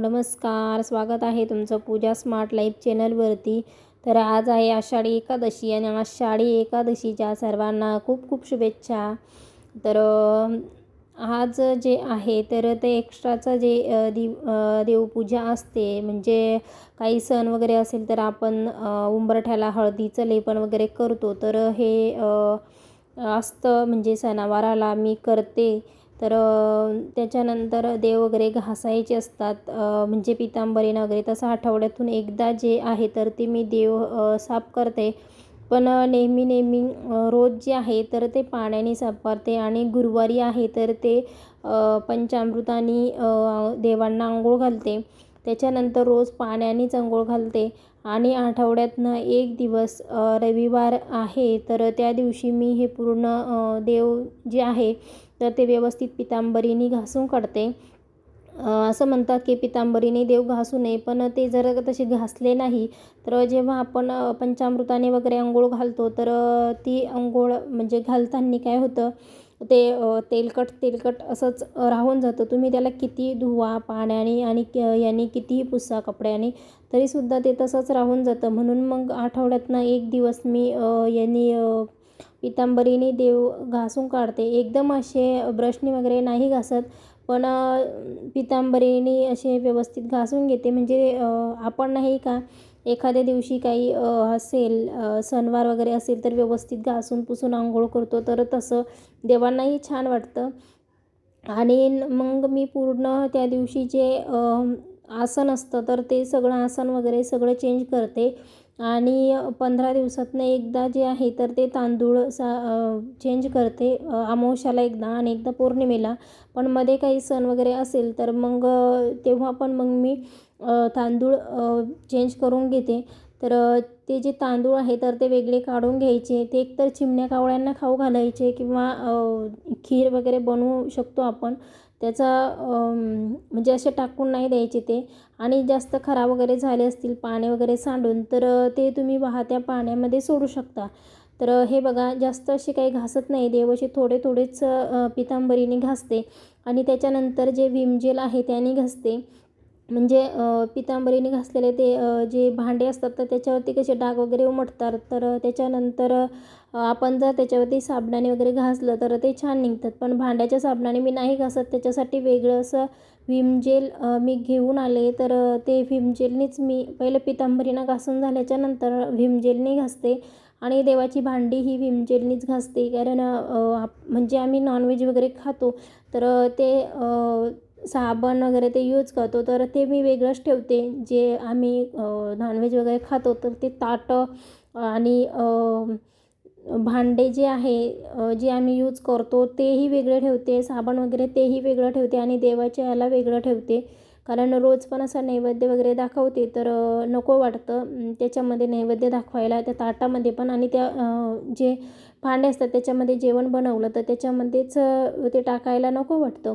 नमस्कार स्वागत आहे तुमचं पूजा स्मार्ट लाईफ चॅनलवरती. तर आज आहे आषाढी एकादशी आणि आषाढी एकादशीच्या सर्वांना खूप खूप शुभेच्छा. तर आज जे आहे तर ते एक्स्ट्राचं जे अं, दिव देवपूजा असते. म्हणजे काही सण वगैरे असेल तर आपण उंबरठ्याला हळदीचं लेपन वगैरे करतो. तर हे असतं म्हणजे सणावाराला मी करते. तर त्याच्यानंतर देव वगैरे घासायचे असतात. म्हणजे पितांबरीनं वगैरे तसं आठवड्यातून एकदा जे आहे तर ते मी देव साफ करते. पण नेहमी नेहमी रोज जे आहे तर ते पाण्याने साफ करते आणि गुरुवारी आहे तर ते अ, पंचामृताने देवांना आंघोळ घालते. त्याच्यानंतर रोज पाण्यानेच आंघोळ घालते. आणि आठवड्यातनं एक दिवस रविवार आहे तर त्या दिवशी मी हे पूर्ण देव जे आहे तर ते व्यवस्थित पितांबरीने घासून काढते. असं म्हणतात की पितांबरीने देव घासू नये पण ते जर तसे घासले नाही तर जेव्हा आपण पंचामृताने वगैरे अंघोळ घालतो तर ती अंघोळ म्हणजे घालताना काय होतं ते तेलकट तेलकट असंच राहून जातं. तुम्ही त्याला किती धुवा पाण्याने आणि क- याने कितीही पुसा कपड्याने तरीसुद्धा ते तसंच राहून जातं. म्हणून मग आठवड्यातनं एक दिवस मी यांनी पितांबरीने देव घासून काढते. एकदम असे ब्रशने वगैरे नाही घासत पण पितांबरीने असे व्यवस्थित घासून घेते. म्हणजे आपण नाही का एखाद्या दिवशी काही असेल सणवार वगैरे असेल तर व्यवस्थित घासून पुसून आंघोळ करतो. तर तसं देवांनाही छान वाटतं. आणि मग मी पूर्ण त्या दिवशी जे आसन असतं तर ते सगळं आसन वगैरे सगळं चेंज करते. आणि पंधरा दिवसातनं एकदा जे आहे तर ते तांदूळ सा चेंज करते. अमावश्याला अमावस्याला एकदा आणि एकदा पौर्णिमेला. पण मध्ये काही सण वगैरे असेल तर मग तेव्हा पण मग मी तांदूळ चेंज करून घेते. तर ते जे तांदूळ आहे तर ते वेगळे काढून घ्यायचे. ते एकतर चिमण्या कावळ्यांना खाऊ घालायचे किंवा खीर वगैरे बनवू शकतो आपण. त्याचा म्हणजे असे टाकून नाही द्यायचे ते. आणि जास्त खराब वगैरे झाले असतील पाणी वगैरे सांडून तर ते तुम्ही वाहत्या पाण्यामध्ये सोडू शकता. तर हे बघा जास्त असे काही घासत नाही. देव थोडे थोडेच पितांबरीने घासते. आणि त्याच्यानंतर जे विम जेल आहे त्याने घासते. म्हणजे पितांबरीने घासलेले ते जे भांडे असतात तर त्याच्यावरती कसे डाग वगैरे उमटतात तर त्याच्यानंतर आपण जर त्याच्यावरती साबणाने वगैरे घासलं तर ते छान निघतात. पण भांड्याच्या साबणाने मी नाही घासत. त्याच्यासाठी वेगळं असं विम जेल मी घेऊन आले तर ते विमजेलनीच मी पहिले पितांबरीनं घासून झाल्याच्यानंतर विम घासते. आणि देवाची भांडी ही विमजेलनीच घासते. कारण आप- म्हणजे आम्ही नॉनव्हेज वगैरे खातो तर ते साबण वगैरे ते यूज करतो. तर ते मी वेगळंच ठेवते. जे आम्ही नॉनव्हेज वगैरे खातो तर ते ताटं आणि भांडे जे आहे जे आम्ही यूज करतो तेही वेगळे ठेवते. साबण वगैरे तेही वेगळं ठेवते आणि देवाच्या याला वेगळं ठेवते. कारण रोज पण असं नैवेद्य वगैरे दाखवते तर नको वाटतं. त्याच्यामध्ये नैवेद्य दाखवायला त्या ताटामध्ये पण आणि त्या जे भांडे असतात त्याच्यामध्ये जेवण बनवलं तर त्याच्यामध्येच ते टाकायला नको वाटतं.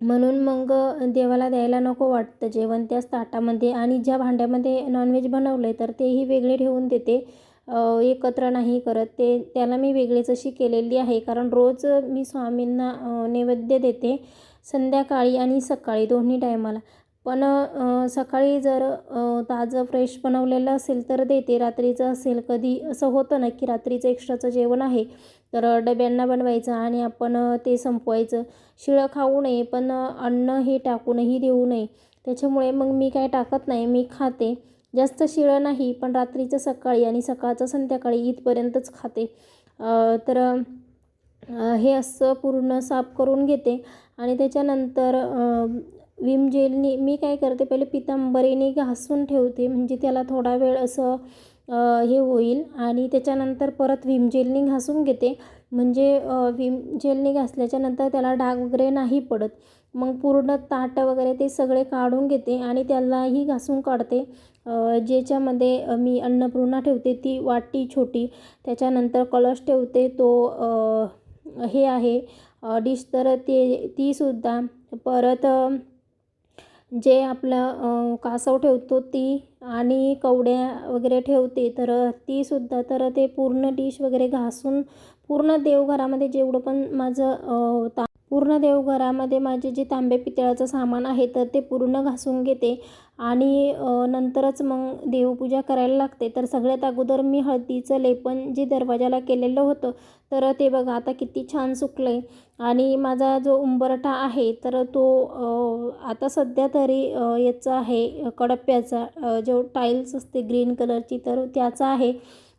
म्हणून मग देवाला द्यायला नको वाटतं. जेवण त्याच ताटामध्ये आणि ज्या भांड्यामध्ये नॉनव्हेज बनवलं आहे तर तेही वेगळे ठेवून देते. एकत्र नाही करत. ते त्याला मी वेगळीच अशी केलेली आहे. कारण रोज मी स्वामींना नैवेद्य देते संध्याकाळी आणि सकाळी दोन्ही टायमाला पण सकाळी जर ताजं फ्रेश बनवलेलं असेल तर देते. रात्रीचं असेल कधी असं होतं ना की रात्रीचं एक्स्ट्राचं जेवण आहे तर डब्यांना बनवायचं आणि आपण ते संपवायचं. शिळं खाऊ नये पण अन्न हे टाकूनही देऊ नये. त्याच्यामुळे मग मी काय टाकत नाही मी खाते. जास्त शिळं नाही पण रात्रीचं सकाळी आणि सकाळचं संध्याकाळी इथपर्यंतच खाते. तर हे असं पूर्ण साफ करून घेते. आणि त्याच्यानंतर विम जेलनी मी काय करते पहिले पितांबरीने घासून ठेवते म्हणजे त्याला थोडा वेळ असं हे होईल. आणि त्याच्यानंतर परत विम जेलनी घासून घेते. म्हणजे विम जेलनी घासल्याच्या नंतर त्याला डाग वगैरे नाही पडत. मग पूर्ण ताट वगैरे ते सगळे काढून घेते आणि त्यालाही घासून काढते. ज्याच्यामध्ये मी अन्नपूर्णा ठेवते ती वाटी छोटी. त्याच्यानंतर कलश ठेवते तो हे आहे डिश. तर ते तीसुद्धा परत जे आपलं कासव ठेवतो ती आणि कवड्या वगैरे ठेवते तर तीसुद्धा तर ते पूर्ण डिश वगैरे घासून पूर्ण देवघरामध्ये जेवढं पण माझं ता पूर्ण देवघरामध्ये माझे जे तांबे पितळाचं सामान आहे तर ते पूर्ण घासून घेते. आणि नंतरच मग देवपूजा करायला लागते. तर सगळ्यात अगोदर मी हळदीचं लेपन जे दरवाजाला केलेलं होतं तर ते बघा आता किती छान सुकलं आहे आणि माझा जो उंबरठा आहे तर तो आता सध्या तरी याचा आहे कडप्प्याचा जो टाईल्स असते ग्रीन कलरची तर त्याचा आहे.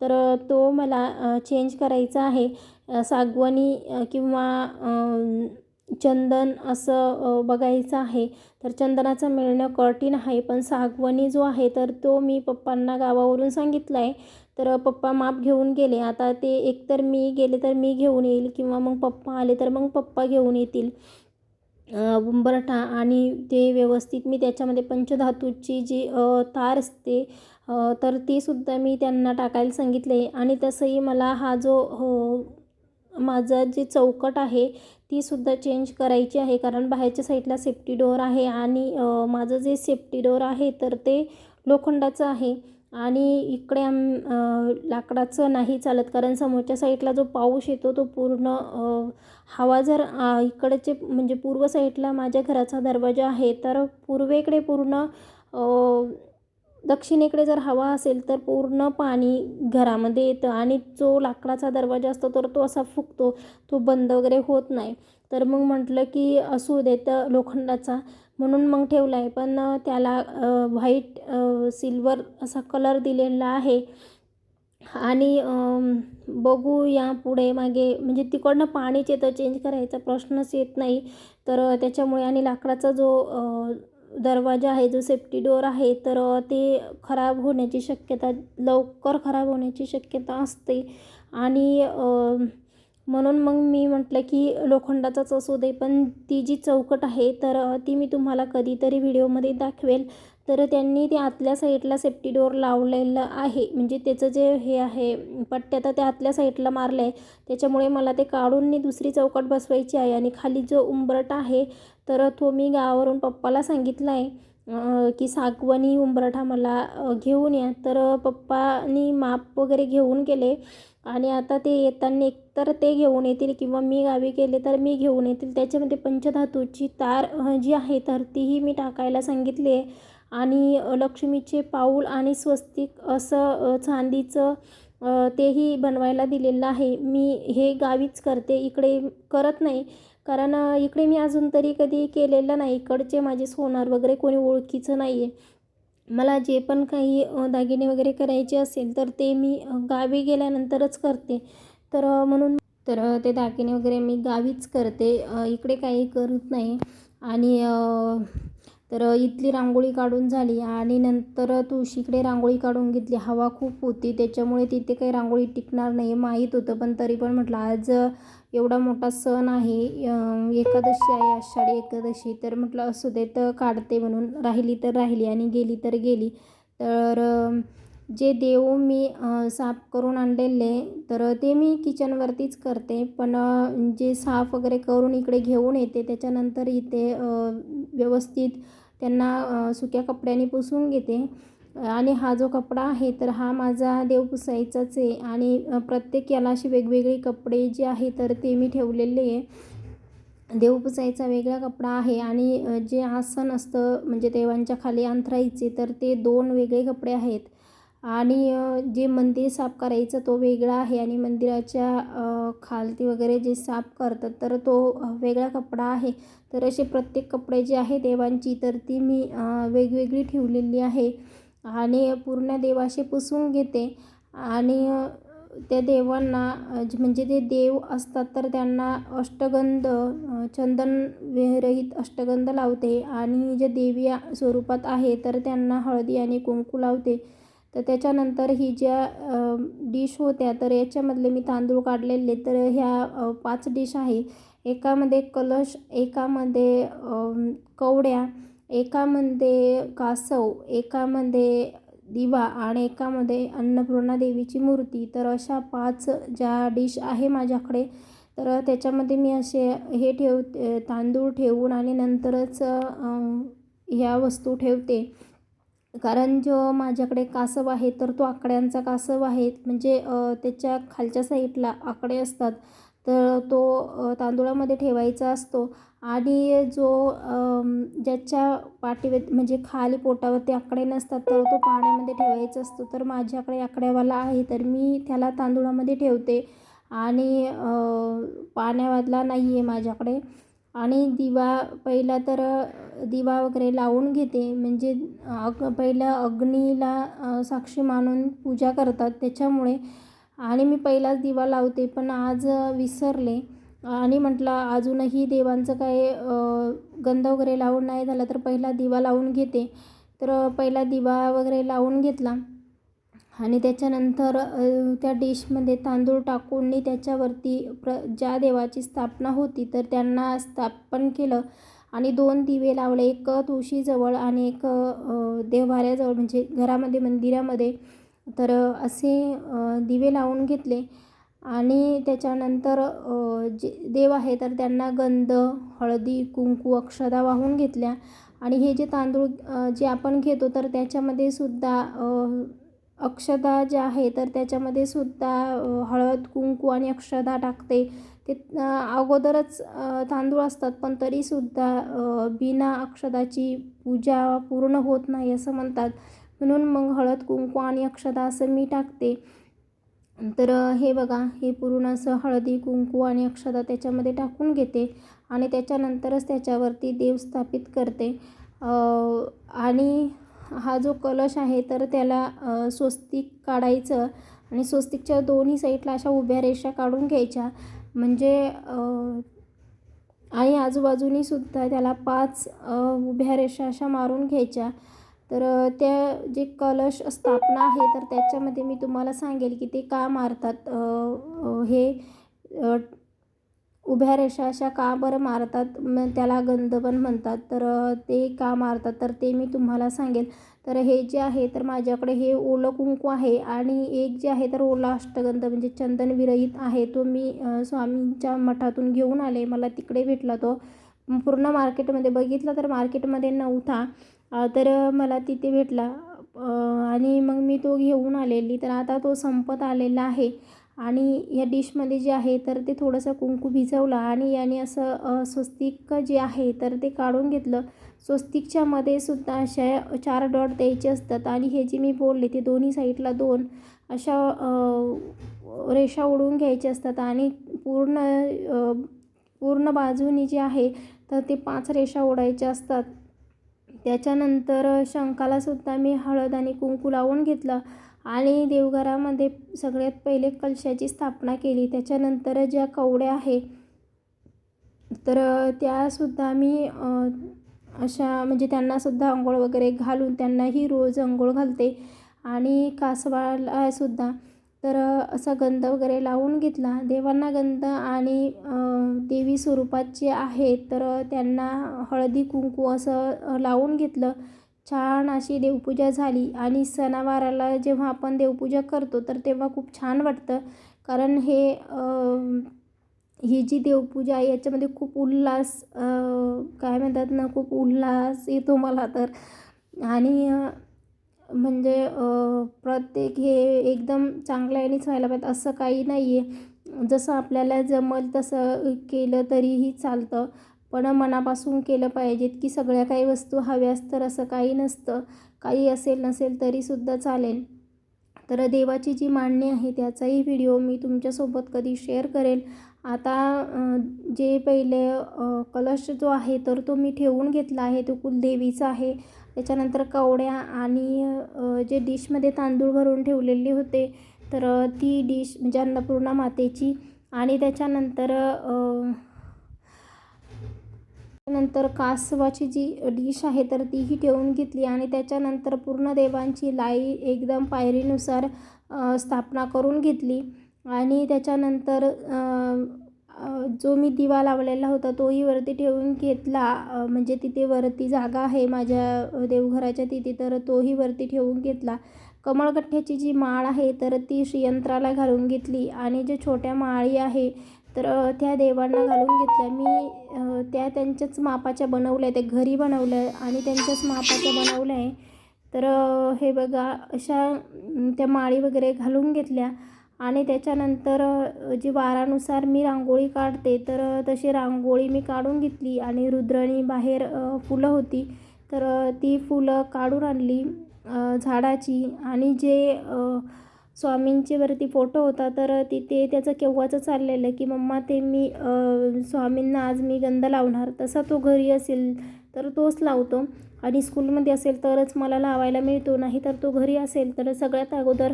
तर तो मला चेंज करायचा आहे. सागवानी किंवा चंदन असं बघायचं आहे. तर चंदनाचं मिळणं कठीण आहे पण सागवानी जो आहे तर तो मी पप्पांना गावावरून सांगितला आहे तर पप्पा माप घेऊन गेले. आता ते एकतर मी गेले तर मी घेऊन येईल किंवा मग पप्पा आले तर मग पप्पा घेऊन येतील. बरठा आणि ते व्यवस्थित मी त्याच्यामध्ये पंचधातूची जी तार असते तर तीसुद्धा मी त्यांना टाकायला सांगितले. आणि तसंही मला हा जो माझा जे चौकट आहे तीसुद्धा चेंज करायची आहे. कारण बाहेरच्या साईडला सेफ्टी डोअर आहे आणि माझं जे सेफ्टी डोअर आहे तर ते लोखंडाचं आहे. आणि इकडे आम लाकडाचं नाही चालत कारण समोरच्या साईडला जो पाऊस येतो तो पूर्ण हवा जर इकडचे म्हणजे पूर्व साईडला माझ्या घराचा दरवाजा आहे तर पूर्वेकडे पूर्ण दक्षिणेकडे जर हवा असेल तर पूर्ण पाणी घरामध्ये येतं आणि जो लाकडाचा दरवाजा असतो तर तो असा फुगतो तो बंद वगैरे होत नाही. तर मग म्हटलं की असू दे तर लोखंडाचा. म्हणून मग ठेवला आहे. पण त्याला व्हाईट सिल्वर असा कलर दिलेला आहे. आणि बघू या पुढे मागे. म्हणजे तिकडनं पाणीच येतं चेंज करायचा प्रश्नच येत नाही. तर त्याच्यामुळे आणि लाकडाचा जो दरवाजा आहे जो सेफ्टी डोअर आहे तर ते खराब होण्याची शक्यता लवकर खराब होण्याची शक्यता असते. आणि म्हणून मग मी म्हटलं की लोखंडाचाच असू दे पण ती जी चौकट आहे तर ती मी तुम्हाला कधीतरी व्हिडिओमध्ये दाखवेल. तर त्यांनी ते आतल्या साईडला सेफ्टी डोअर लावलेलं आहे. म्हणजे त्याचं जे हे आहे पट्ट्या तर त्या आतल्या साईडला मारलं आहे त्याच्यामुळे मला ते काढून मी दुसरी चौकट बसवायची आहे. आणि खाली जो उंबरट आहे तर तो मी गावावरून पप्पाला सांगितला आहे की सागवानी उंबरठा मला घेऊन या. तर पप्पानी माप वगैरे घेऊन गेले. आणि आता ते येताना एकतर ते घेऊन येतील किंवा मी गावी गेले तर मी घेऊन येतील. त्याच्यामध्ये पंचधातूची तार जी आहे तर तीही मी टाकायला सांगितली आहे. आणि लक्ष्मीचे पाऊल आणि स्वस्तिक असं चांदीचं तेही बनवायला दिलेलं आहे. मी हे गावीच करते इकडे करत नाही. कारण इकडे मी अजून तरी कधी केलेलं नाही. इकडचे माझे सोनार वगैरे कोणी ओळखीचं नाही आहे मला जे पण काही दागिने वगैरे करायचे असेल तर ते मी गावी गेल्यानंतरच करते. तर म्हणून तर ते दागिने वगैरे मी गावीच करते. इकडे काही करत नाही. आणि तर इथली रांगोळी काढून झाली. आणि नंतर तुळशीकडे रांगोळी काढून घेतली. हवा खूप होती. त्याच्यामुळे तिथे काही रांगोळी टिकणार नाही माहीत होतं. पण तरी पण म्हटलं आज एवढा मोठा सण आहे एकादशी आहे आषाढी एकादशी तर म्हटलं असू दे तर काढते म्हणून. राहिली तर राहिली आणि गेली तर गेली. तर जे देव मी साफ करून आणलेले तर ते मी किचनवरतीच करते. पण जे साफ वगैरे करून इकडे घेऊन येते त्याच्यानंतर इथे व्यवस्थित त्यांना सुक्या कपड्याने पुसून घेते. आणि हा जो कपडा आहे तर हा माझा देव पुसायचाच आहे. आणि प्रत्येक याला अशी वेगवेगळे कपडे जे आहे तर ते मी ठेवलेले आहे. देव पुसायचा वेगळा कपडा आहे आणि जे आसन असतं म्हणजे देवांच्या खाली अंथरायचे तर ते दोन वेगळे कपडे आहेत. आणि जे मंदिर साफ करायचं तो वेगळा आहे आणि मंदिराच्या खालती वगैरे जे साफ करतात तर तो वेगळा कपडा आहे. तर असे प्रत्येक कपडे जे आहे देवांची तर ती मी वेगवेगळी ठेवलेली आहे. आणि पूर्ण देवाशी पुसून घेते. आणि त्या देवांना म्हणजे ते देव असतात तर त्यांना अष्टगंध चंदन विरहित अष्टगंध लावते. आणि जे देवी स्वरूपात आहे तर त्यांना हळदी आणि कुंकू लावते. तर त्याच्यानंतर ही ज्या डिश होत्या तर याच्यामधले मी तांदूळ काढलेले. तर ह्या पाच डिश आहे. एकामध्ये कलश एकामध्ये कवड्या एकामध्ये कासव एकामध्ये दिवा आणि एकामध्ये अन्नपूर्णा देवीची मूर्ती. तर अशा पाच ज्या डिश आहे माझ्याकडे तर त्याच्यामध्ये मी असे हे ठेव तांदूळ ठेवून आणि नंतरच ह्या वस्तू ठेवते. कारण जो माझ्याकडे कासव आहे तर तो आकड्यांचा कासव आहे. म्हणजे त्याच्या खालच्या साईडला आकडे असतात तर तो तांदुळामध्ये ठेवायचा असतो. आणि जो ज्याच्या पाठीवर म्हणजे खाली पोटावरती आकडे नसतात तर तो पाण्यामध्ये ठेवायचा असतो. तर माझ्याकडे आकड्यावाला आहे तर मी त्याला तांदुळामध्ये ठेवते. आणि पाण्यावाला नाही आहे माझ्याकडे. आणि दिवा पहिला तर दिवा वगैरे लावून घेते. म्हणजे अग पहिला अग्नीला साक्षी मानून पूजा करतात त्याच्यामुळे. आणि मी पहिलाच दिवा लावते पण आज विसरले. आणि म्हटलं अजूनही देवांचं काय गंध वगैरे लावून नाही झालं तर पहिला दिवा लावून घेते. तर पहिला दिवा वगैरे लावून घेतला. आणि त्याच्यानंतर त्या डिशमध्ये तांदूळ टाकून मी त्याच्यावरती प्र ज्या देवाची स्थापना होती तर त्यांना स्थापन केलं. आणि दोन दिवे लावले एक तुळशीजवळ आणि एक देवभाऱ्याजवळ म्हणजे घरामध्ये मंदिरामध्ये. तर असे दिवे लावून घेतले. आणि त्याच्यानंतर जे देव आहे तर त्यांना गंध हळदी कुंकू अक्षदा वाहून घेतल्या. आणि हे जे तांदूळ जे आपण घेतो तर त्याच्यामध्ये सुद्धा अक्षदा ज्या आहे तर त्याच्यामध्ये सुद्धा हळद कुंकू आणि अक्षदा टाकते. ते अगोदरच तांदूळ असतात पण तरीसुद्धा बिना अक्षदाची पूजा पूर्ण होत नाही असं म्हणतात. म्हणून मग हळद कुंकू आणि अक्षदा असं मी टाकते. तर हे बघा हे पूर्ण असं हळदी कुंकू आणि अक्षदा त्याच्यामध्ये टाकून घेते आणि त्याच्यानंतरच त्याच्यावरती देव स्थापित करते. आणि हा जो कलश आहे तर त्याला स्वस्तिक काढायचं आणि स्वस्तिकच्या दोन्ही साईडला अशा उभ्या रेषा काढून घ्यायच्या. म्हणजे आणि आजूबाजूनी सुद्धा त्याला पाच उभ्या रेषा अशा मारून घ्यायच्या. तर त्या जे कलश स्थापना आहे तर त्याच्यामध्ये मी तुम्हाला सांगेल की ते का मारतात? हे उभ्या रेषा अशा का बरं मारतात? मग त्याला गंध पण म्हणतात. तर ते का मारतात? तर ते मी तुम्हाला सांगेल. तर हे जे आहे तर माझ्याकडे हे ओलं कुंकू आहे आणि एक जे आहे तर ओला अष्टगंध म्हणजे चंदन विरहित आहे. तो मी स्वामींच्या मठातून घेऊन आले. मला तिकडे भेटला तो. पूर्ण मार्केटमध्ये बघितला तर मार्केटमध्ये नव्हता. तर मला तिथे भेटला. आणि मग मी तो घेऊन आलेली. तर आता तो संपत आलेला आहे. आणि या डिशमध्ये जे आहे तर ते थोडंसं कुंकू भिजवलं आणि याने असं स्वस्तिक जे आहे तर ते काढून घेतलं. स्वस्तिकच्यामध्ये सुद्धा अशा चार डॉट द्यायचे असतात. आणि हे जे मी बोलले ते दोन्ही साईडला दोन अशा रेषा ओढून घ्यायच्या असतात. आणि पूर्ण पूर्ण बाजूनी जे आहे तर ते पाच रेषा ओढायच्या असतात. त्याच्यानंतर शंखालासुद्धा मी हळद आणि कुंकू लावून घेतलं आणि देवघरामध्ये सगळ्यात पहिले कलशाची स्थापना केली. त्याच्यानंतर ज्या कवड्या आहे तर त्यासुद्धा मी अशा म्हणजे त्यांनासुद्धा अंघोळ वगैरे घालून त्यांनाही रोज अंघोळ घालते. आणि कासवाला सुद्धा तर असा गंध वगैरे लावून घेतला. देवांना गंध आणि देवी स्वरूपाचे आहेत आहे तर त्यांना हळदी कुंकू असं लावून घेतलं. छान अशी देवपूजा झाली आणि सणावाराला जेव्हा आपण देवपूजा करतो तर तेव्हा खूप छान वाटतं. कारण हे ही जी देवपूजा आहे याच्यामध्ये खूप उल्हास काय म्हणतात ना खूप उल्हास येतो मला तर. आणि म्हणजे प्रत्येक हे एकदम चांगल्या यानेच व्हायला पाहिजे असं काही नाही आहे जसं आपल्याला जमल तसं केलं तरीही चालतं. पण मनापासून केलं पाहिजेत की सगळ्या काही वस्तू हव्यास तर असं काही नसतं. काही असेल नसेल तरीसुद्धा चालेल. तर देवाची जी मांडणी आहे त्याचाही व्हिडिओ मी तुमच्यासोबत कधी शेअर करेल. आता जे पहिले कलश जो आहे तर तो मी ठेवून घेतला आहे. तो कुलदेवीचा आहे. त्याच्यानंतर कवड्या आणि जे डिशमध्ये तांदूळ भरून ठेवलेले होते तर ती डिश म्हणजे अन्नपूर्णा मातेची आणि त्याच्यानंतर नंतर कासवाची जी डिश आहे तर तीही ठेवून घेतली आणि त्याच्यानंतर पूर्ण देवांची लाई एकदम पायरीनुसार स्थापना करून घेतली. आणि त्याच्यानंतर जो मी दिवा लावलेला होता तोही वरती ठेवून घेतला. म्हणजे तिथे वरती जागा आहे माझ्या देवघराच्या तिथे तर तोही वरती ठेवून घेतला. कमळगठ्ठ्याची जी माळ आहे तर ती श्रीयंत्राला घालून घेतली. आणि जे छोट्या माळी आहे तर त्या देवांना घालून घेतल्या. मी त्या त्यांच्याच मापाच्या बनवल्या त्या घरी बनवल्या आणि त्यांच्याच मापाच्या बनवल्या आहे तर हे बघा अशा त्या माळी वगैरे घालून घेतल्या. आणि त्याच्यानंतर जी वारानुसार मी रांगोळी काढते तर तशी रांगोळी मी काढून घेतली. आणि रुद्रणी बाहेर फुलं होती. तर ती फुलं काढून आणली. झाडाची आणि जे स्वामींचे वरती फोटो होता तर तिथे त्याचं केव्हाचं चाललेलं की मम्मा ते मी स्वामींना आज मी गंध लावणार तसा तो घरी असेल तर तोच लावतो. आणि स्कूलमध्ये असेल तरच मला लावायला मिळतो नाही तर तो घरी असेल तर सगळ्यात अगोदर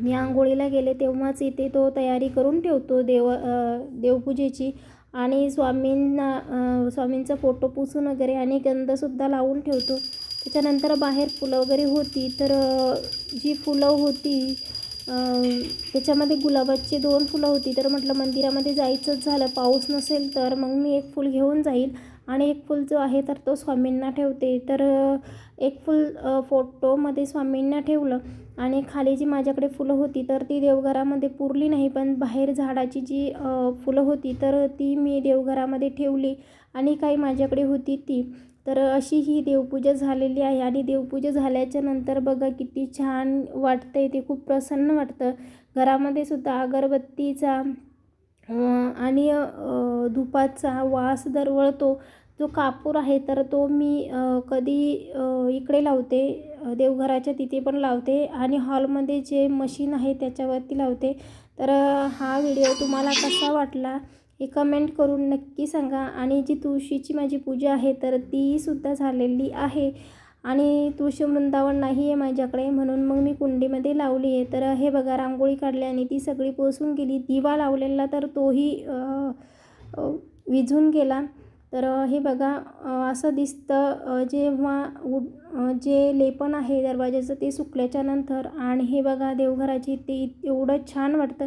मी आंघोळीला गेले तेव्हाच इथे तो तयारी करून ठेवतो देव देवपूजेची. आणि स्वामींना स्वामींचा फोटो पुसून वगैरे आणि गंधसुद्धा लावून ठेवतो. त्याच्यानंतर बाहेर फुलं वगैरे होती तर जी फुलं होती त्याच्यामध्ये गुलाबाची दोन फुलं होती तर म्हटलं मंदिरामध्ये जायचंच झालं पाऊस नसेल तर मग मी एक फूल घेऊन जाईल. आणि एक फूल जो आहे तर तो स्वामींना ठेवते. तर एक फूल फोटोमध्ये स्वामींना ठेवलं आणि खाली जी माझ्याकडे फुलं होती तर ती देवघरामध्ये पुरली नाही पण बाहेर झाडाची जी फुलं होती तर ती मी देवघरामध्ये ठेवली आणि काही माझ्याकडे होती ती. तर अशी ही देवपूजा झालेली आहे आणि देवपूजा झाल्याच्यानंतर बघा किती छान वाटतंय ते खूप प्रसन्न वाटतं. घरामध्ये सुद्धा अगरबत्तीचा आणि धुपाचा वास दरवळतो. जो कापूर आहे तर तो मी कधी इकडे लावते देवघराच्या तिथे पण लावते आणि हॉलमध्ये जे मशीन आहे त्याच्यावरती लावते. तर हा व्हिडिओ तुम्हाला कसा वाटला? हे कमेंट करून नक्की सांगा. आणि जी तुळशीची माझी पूजा आहे तर तीसुद्धा झालेली आहे. आणि तुळशी वृंदावन नाही आहे माझ्याकडे म्हणून मग मी कुंडीमध्ये लावली आहे. तर हे बघा रांगोळी काढली आणि ती सगळी पोसून गेली. दिवा लावलेला तर तोही विझून गेला. तर हे बघा असं दिसतं जेव्हा उड जे लेपन आहे दरवाजाचं ते सुकल्याच्या नंतर. आणि हे बघा देवघराची ते एवढं छान वाटतं.